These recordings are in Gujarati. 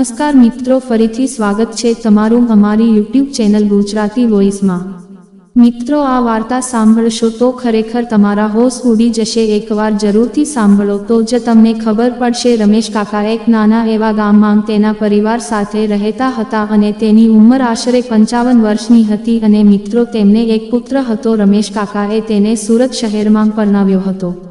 નમસ્કાર મિત્રો, ફરીથી સ્વાગત છે તમારું અમારી યુટ્યુબ ચેનલ ગુજરાતી વોઇસમાં. મિત્રો, આ વાર્તા સાંભળશો તો ખરેખર તમારા હોશ ઉડી જશે. એકવાર જરૂરથી સાંભળો તો જ તમને ખબર પડશે, રમેશ કાકા એક નાના એવા ગામમાં તેના પરિવાર સાથે રહેતા હતા અને તેની ઉંમર આશરે પંચાવન વર્ષની હતી અને મિત્રો, તેમને એક પુત્ર હતો. રમેશ કાકાએ તેને સુરત શહેરમાં પરણાવ્યો હતો.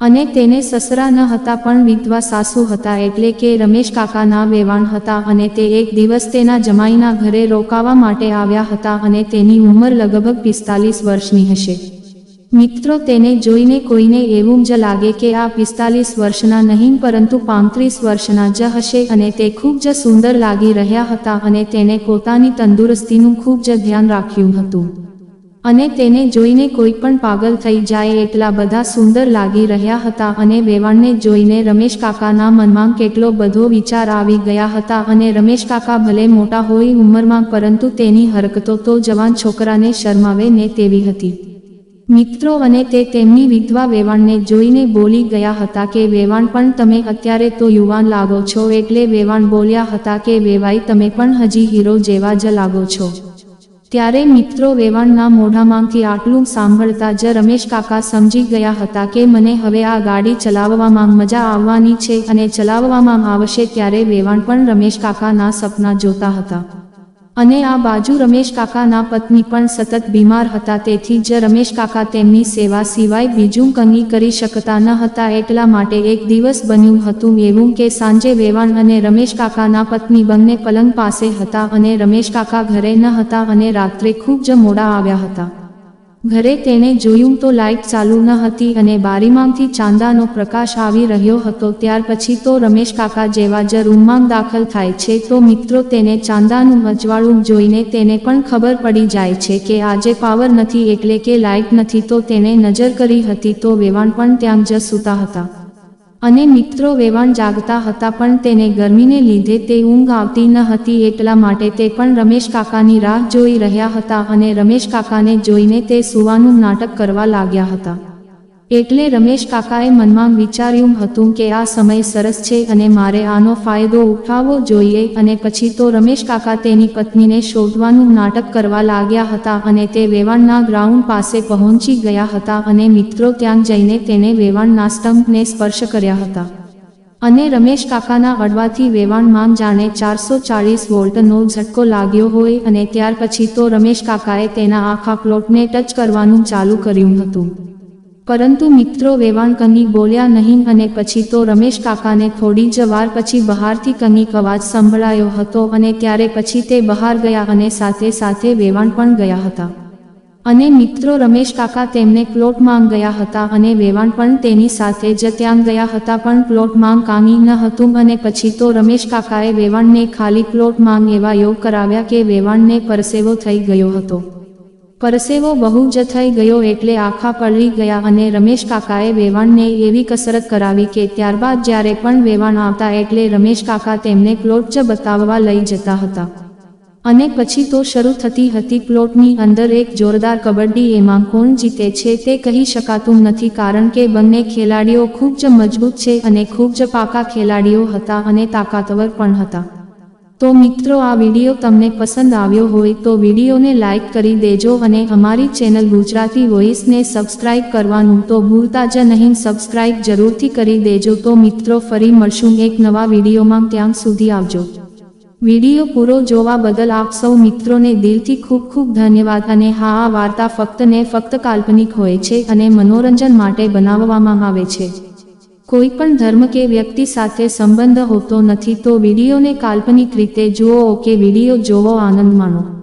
અને તેને સસરા ન હતા પણ વિધવા સાસુ હતા એટલે કે રમેશ કાકાના વેવાણ હતા અને તે એક દિવસ તેના જમાઈના ઘરે રોકાવા માટે આવ્યા હતા અને તેની ઉંમર લગભગ પિસ્તાલીસ વર્ષની હશે. મિત્રો, તેને જોઈને કોઈને એવું જ લાગે કે આ પિસ્તાલીસ વર્ષના નહીં, પરંતુ પાંત્રીસ વર્ષના જ હશે અને તે ખૂબ જ સુંદર લાગી રહ્યા હતા અને તેણે પોતાની તંદુરસ્તીનું ખૂબ જ ધ્યાન રાખ્યું હતું. અને તેને જોઈને કોઈ પણ પાગલ થઈ જાય એટલા બધા સુંદર લાગી રહ્યા હતા અને વેવાણને જોઈને રમેશ કાકાના મનમાં કેટલો બધો વિચાર આવી ગયા હતા અને રમેશ કાકા ભલે મોટા હોય ઉંમરમાં પરંતુ તેની હરકતો તો જવાન છોકરાને શરમાવે ને તેવી હતી. મિત્રો અને તે તેમની વિધવા વેવાણને જોઈને બોલી ગયા હતા કે, વેવાણ પણ તમે અત્યારે તો યુવાન લાગો છો. એટલે વેવાણ બોલ્યા હતા કે, વેવાઈ, તમે પણ હજી હીરો જેવા જ લાગો છો. ત્યારે મિત્રો વેવાણના મોઢામાંથી આટલું સાંભળતા જ રમેશ કાકા સમજી ગયા હતા કે મને હવે આ ગાડી ચલાવવામાં મજા આવવાની છે અને ચલાવવામાં આવશે ત્યારે વેવાણ પણ રમેશ કાકાના સપના જોતા હતા. અને આ બાજુ રમેશ કાકાના પત્ની પણ સતત બીમાર હતા, તેથી જ રમેશ કાકા તેમની સેવા સિવાય બીજું કંઈ કરી શકતા ન હતા. એટલા માટે એક દિવસ બન્યું હતું એવું કે સાંજે વેવાણ અને રમેશ કાકાના પત્ની બંને પલંગ પાસે હતા અને રમેશ કાકા ઘરે ન હતા અને રાત્રે ખૂબ જ મોડા આવ્યા હતા. ઘરે તેણે જોયું તો લાઇટ ચાલુ ન હતી અને બારીમાંથી ચાંદાનો પ્રકાશ આવી રહ્યો હતો. ત્યાર પછી તો રમેશ કાકા જેવા જ રૂમમાં દાખલ થાય છે તો મિત્રો તેને ચાંદાનું અજવાળું જોઈને તેને પણ ખબર પડી જાય છે કે આજે પાવર નથી એટલે કે લાઇટ નથી તો તેને નજર કરી હતી તો વેવાણ પણ ત્યાં જ સૂતા હતા. અને મિત્રો વેવાણ જાગતા હતા પણ તેને ગરમીને લીધે તે ઊંઘ આવતી ન હતી એટલા માટે તે પણ રમેશ કાકાની રાહ જોઈ રહ્યા હતા અને રમેશ કાકાને જોઈને તે સુવાનું નાટક કરવા લાગ્યા હતા. એટલે રમેશ કાકાએ મનમાં વિચાર્યું હતું કે આ સમય સરસ છે અને મારે આનો ફાયદો ઉઠાવવો જોઈએ અને પછી તો રમેશ કાકા તેની પત્નીને શોધવાનું નાટક કરવા લાગ્યા હતા અને તે વેવાણના ગ્રાઉન્ડ પાસે પહોંચી ગયા હતા અને મિત્રો ત્યાં જઈને તેને વેવાણના સ્તંભને સ્પર્શ કર્યા હતા. અને રમેશ કાકાના અડવાથી વેવાણમાં જાણે ચારસો ચાળીસ વોલ્ટનો ઝટકો લાગ્યો હોય અને ત્યાર પછી તો રમેશ કાકાએ તેના આખા પ્લોટને ટચ કરવાનું ચાલુ કર્યું હતું. પરંતુ મિત્રો વેવાણ કની બોલ્યા નહીં અને પછી તો રમેશ કાકાને થોડી જ વાર પછી બહારથી કંઈક અવાજ સંભળાયો હતો અને ત્યારે પછી તે બહાર ગયા અને સાથે સાથે વેવાણ પણ ગયા હતા. અને મિત્રો રમેશ કાકા તેમને પ્લોટ માંગ ગયા હતા અને વેવાણ પણ તેની સાથે જ ત્યાં ગયા હતા પણ પ્લોટ માંગ કાંઈ ન હતું અને પછી તો રમેશ કાકાએ વેવાણને ખાલી પ્લોટ માંગ એવા યોગ કરાવ્યા કે વેવાણને પરસેવો થઈ ગયો હતો. પરસેવો બહુ જ થઈ ગયો એટલે આખા પલળી ગયા અને રમેશ કાકાએ વેવાણને એવી કસરત કરાવી કે ત્યારબાદ જ્યારે પણ વેવાણ આવતા એટલે રમેશ કાકા તેમને પ્લોટ જ બતાવવા લઈ જતા હતા. અને પછી તો શરૂ થતી હતી પ્લોટની અંદર એક જોરદાર કબડ્ડી એમાં કોણ જીતે છે તે કહી શકાતું નથી કારણ કે બંને ખેલાડીઓ ખૂબ જ મજબૂત છે અને ખૂબ જ પાકા ખેલાડીઓ હતા અને તાકાતવર પણ હતા. તો મિત્રો, આ વીડિયો તમને પસંદ આવ્યો હોય તો વિડીયોને લાઇક કરી દેજો અને અમારી ચેનલ ગુજરાતી વોઇસને સબસ્ક્રાઇબ કરવાનું તો ભૂલતા જ નહીં. સબસ્ક્રાઇબ જરૂરથી કરી દેજો. તો મિત્રો, ફરી મળશું એક નવા વિડીયોમાં. ત્યાં સુધી આવજો. વીડિયો પૂરો જોવા બદલ આપ સૌ મિત્રોને દિલથી ખૂબ ખૂબ ધન્યવાદ અને હા, આ વાર્તા ફક્ત ને ફક્ત કાલ્પનિક હોય છે અને મનોરંજન માટે બનાવવામાં આવે છે. કોઈ પણ ધર્મ કે વ્યક્તિ સાથે સંબંધ હોતો નથી તો વિડીયોને કાલ્પનિક રીતે જુઓ કે વીડિયો જોવો આનંદ માણો.